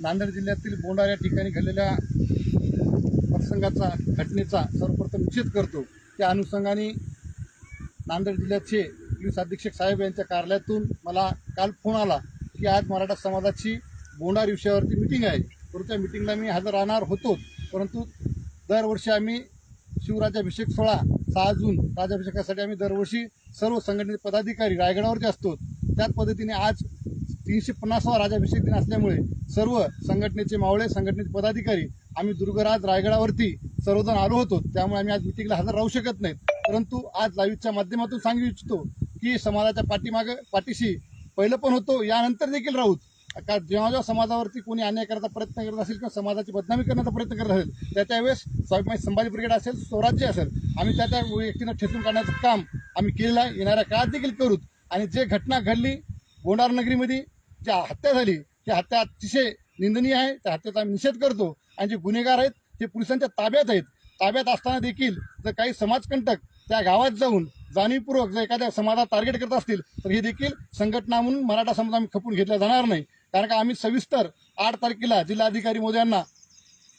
नांदेड जिल्ह्यातील बोंडा या ठिकाणी घडलेल्या प्रसंगाचा घटनेचा सर्वप्रथम निषेध करतो. त्या अनुषंगाने नांदेड जिल्ह्याचे पोलीस अधीक्षक साहेब यांच्या कार्यालयातून मला काल फोन आला की आज मराठा समाजाची बोंडार विषयावरती मिटिंग आहे. परंतु त्या मिटिंगला मी हजर राहणार होतो. परंतु दरवर्षी आम्ही शिवराज्याभिषेक सोहळा सहा जून राज्याभिषेकासाठी आम्ही दरवर्षी सर्व संघटनेचे पदाधिकारी रायगडावरती असतो. त्याच पद्धतीने आज तीनशे पन्नासावा राजाभिषेक दिन असल्यामुळे सर्व संघटनेचे मावळे संघटनेचे पदाधिकारी आम्ही दुर्गराज रायगडावरती सर्वजण आलो होतो. त्यामुळे आम्ही आज मिटिंगला हजर राहू शकत नाहीत परंतु आज लाईव्हच्या माध्यमातून सांगू इच्छितो की समाजाच्या पाठीमागं पाठीशी पहिलं पण होतो यानंतर देखील राहूत का जेव्हा जेव्हा समाजावरती कोणी अन्याय करायचा प्रयत्न करत असेल किंवा समाजाची बदनामी करण्याचा प्रयत्न करत असेल त्या त्यावेळेस स्वाभिमानी संभाजी ब्रिगेड असेल स्वराज्य असेल आम्ही त्या त्या व्यक्तीनं ठेचून काढण्याचं काम आम्ही केलेलं आहे. येणाऱ्या काळात देखील करूत आणि जे घटना घडली गोंडार नगरीमध्ये ज्या हत्या झाली ही हत्या अतिशय निंदनीय आहे. त्या हत्येचा आम्ही निषेध करतो. आणि जे गुन्हेगार आहेत ते पोलिसांच्या ताब्यात आहेत. ताब्यात असताना देखील जर काही समाजकंटक त्या गावात जाऊन जाणीवपूर्वक जर एखाद्या समाजात टार्गेट करत असतील तर हे देखील संघटना म्हणून मराठा समाज आम्ही खपून घेतला जाणार नाही. कारण का आम्ही सविस्तर आठ तारखेला जिल्हाधिकारी मोदयांना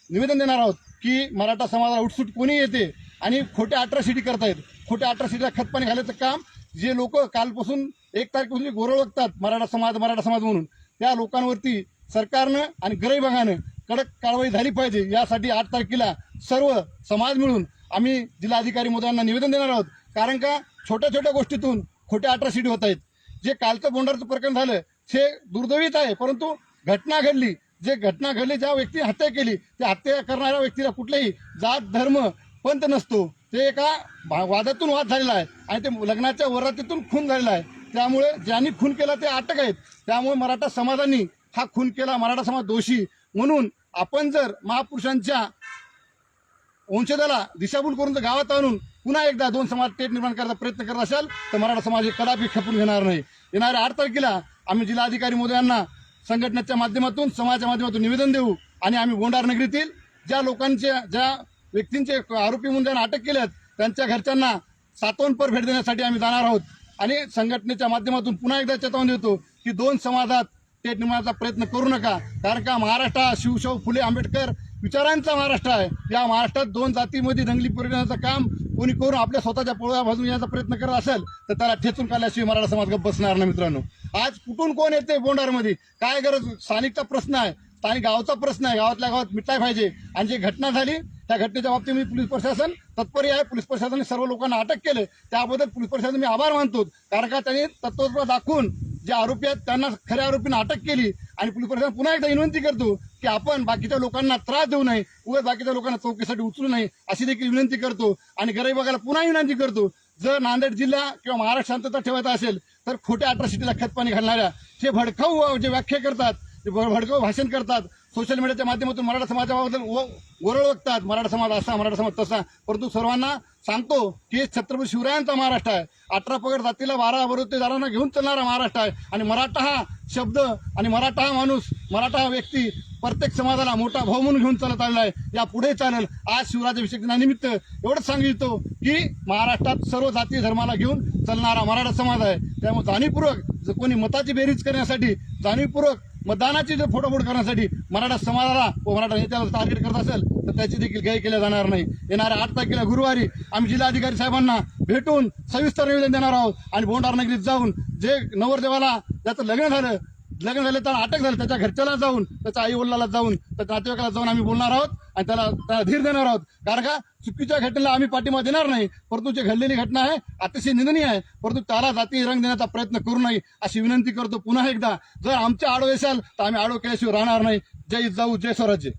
निवेदन देणार आहोत की मराठा समाजाला उठसूट कोणी येते आणि खोट्या अट्रॉसिटी करतायत. खोट्या अट्रॉसिटीला खतपाणी घालायचं काम जे लोक कालपासून एक तारखेपासून जे गोरळ बघतात मराठा समाज मराठा समाज म्हणून त्या लोकांवरती सरकारनं आणि गृहविभागानं कडक कारवाई झाली पाहिजे. यासाठी आठ तारखेला सर्व समाज मिळून आम्ही जिल्हाधिकारी मोदयांना निवेदन देणार आहोत. कारण का? छोट्या छोट्या गोष्टीतून खोट्या अट्रॉसिटी होत आहेत. जे कालचं बोंडारचं प्रकरण झालं हे दुर्दैवीच आहे. परंतु घटना घडली. जे घटना घडली ज्या व्यक्तीने हत्या केली त्या हत्या करणाऱ्या व्यक्तीला कुठलाही जात धर्म पंत नसतो. ते एका भा- वादातून वाद झालेला आहे. आणि ते लग्नाच्या वरातीतून खून झालेला आहे. त्यामुळे ज्यांनी खून केला ते अटक आहेत. त्यामुळे मराठा समाजाने हा खून केला. मराठा समाज दोषी. म्हणून आपण जर महापुरुषांच्या वंशजाला दिशाभूल करून जर गावात आणून पुन्हा एकदा दोन समाज टेट निर्माण करायचा प्रयत्न करत असाल तर मराठा समाज हे कदापि खपून घेणार नाही. येणाऱ्या आठ तारखेला आम्ही जिल्हाधिकारी मोदयांना संघटनेच्या माध्यमातून समाजाच्या माध्यमातून निवेदन देऊ आणि आम्ही गोंडार नगरीतील ज्या लोकांच्या ज्या व्यक्तींचे आरोपी म्हणून ज्यांना अटक केल्यात त्यांच्या घरच्यांना सातवणपर भेट देण्यासाठी आम्ही जाणार आहोत. आणि संघटनेच्या माध्यमातून पुन्हा एकदा चेतावणी देतो की दोन समाजात टेट निर्माणाचा प्रयत्न करू नका. कारण का महाराष्ट्र हा शिवशाहू फुले आंबेडकर विचारांचा महाराष्ट्र आहे. या महाराष्ट्रात दोन जातीमध्ये दंगली परिणामाचं काम कोणी करून आपल्या स्वतःच्या पोळ्या भाजून येण्याचा प्रयत्न करत असेल तर त्याला ठेचून काढल्याशिवाय मराठा समाज गप्प बसणार ना मित्रांनो. आज कुठून कोण येते बोंडारमध्ये? काय गरज? स्थानिकचा प्रश्न आहे. स्थानिक गावचा प्रश्न आहे. गावातल्या गावात मिटाय पाहिजे. आणि जी घटना झाली त्या घटनेच्या बाबतीत मी पोलीस प्रशासन तत्पर आहे. पोलीस प्रशासनाने सर्व लोकांना अटक केले. त्याबद्दल पोलीस प्रशासन मी आभार मानतो. कारण का त्यांनी तत्वत्व दाखवून जे आरोपी आहेत त्यांना खऱ्या आरोपींना अटक केली. आणि पोलीस प्रशासन पुन्हा एकदा विनंती करतो की आपण बाकीच्या लोकांना त्रास देऊ नये उगाच बाकीच्या लोकांना चौकीसाठी उचलू नये अशी देखील विनंती करतो. आणि गरीब बघायला पुन्हा विनंती करतो जर नांदेड जिल्हा किंवा महाराष्ट्र शांतता ठेवायचा असेल तर खोट्या अट्रॉसिटीला खतपाणी घालणाऱ्या जे भडकाऊ जे व्याख्या करतात जे भडकाऊ भाषण करतात सोशल मीडियाच्या माध्यमातून मराठा समाजाबद्दल व- बघतात मराठा समाज असा मराठा समाज तसा. परंतु सर्वांना सांगतो की छत्रपती शिवरायांचा महाराष्ट्र आहे. अठरा पगड जातीला बारा बरोतेदारांना घेऊन चालणारा महाराष्ट्र आहे. आणि मराठा हा शब्द आणि मराठा हा माणूस मराठा हा व्यक्ती प्रत्येक समाजाला मोठा भाऊ म्हणून घेऊन चालत आलेला आहे. या पुढे चालेल. आज शिवराज्याभिषेक दिनानिमित्त एवढंच सांगितलं की महाराष्ट्रात सर्व जाती धर्माला घेऊन चालणारा मराठा समाज आहे. त्यामुळे जाणीवपूर्वक जर कोणी मताची बेरीज करण्यासाठी जाणीवपूर्वक मतदानाची जर फोडोफोड करण्यासाठी मराठा समाजाला व मराठा नेत्याला टार्गेट करत असेल तर त्याची देखील गय केल्या जाणार नाही. येणाऱ्या आठ तारखेला गुरुवारी आम्ही जिल्हाधिकारी साहेबांना भेटून सविस्तर निवेदन देणार आहोत आणि बोंडार नगरीत जाऊन जे नवरदेवाला ज्याचं लग्न झालं लग्न झालं त्याला अटक झालं त्याच्या घरच्याला जाऊन त्याच्या आई वडिलाला जाऊन त्याच्या नातेवाईकाला जाऊन आम्ही बोलणार आहोत. आणि त्याला धीर देणार आहोत. कारण का? चुकीच्या घटनेला आम्ही पाठिंबा देणार नाही. परंतु जी घडलेली घटना आहे अतिशय निंदनीय आहे. परंतु त्याला जाती रंग देण्याचा प्रयत्न करू नये अशी विनंती करतो पुन्हा एकदा. जर आमच्या आडो येशाल तर आम्ही आडो केल्याशिवाय राहणार नाही. जय जाऊ जय स्वराज्य.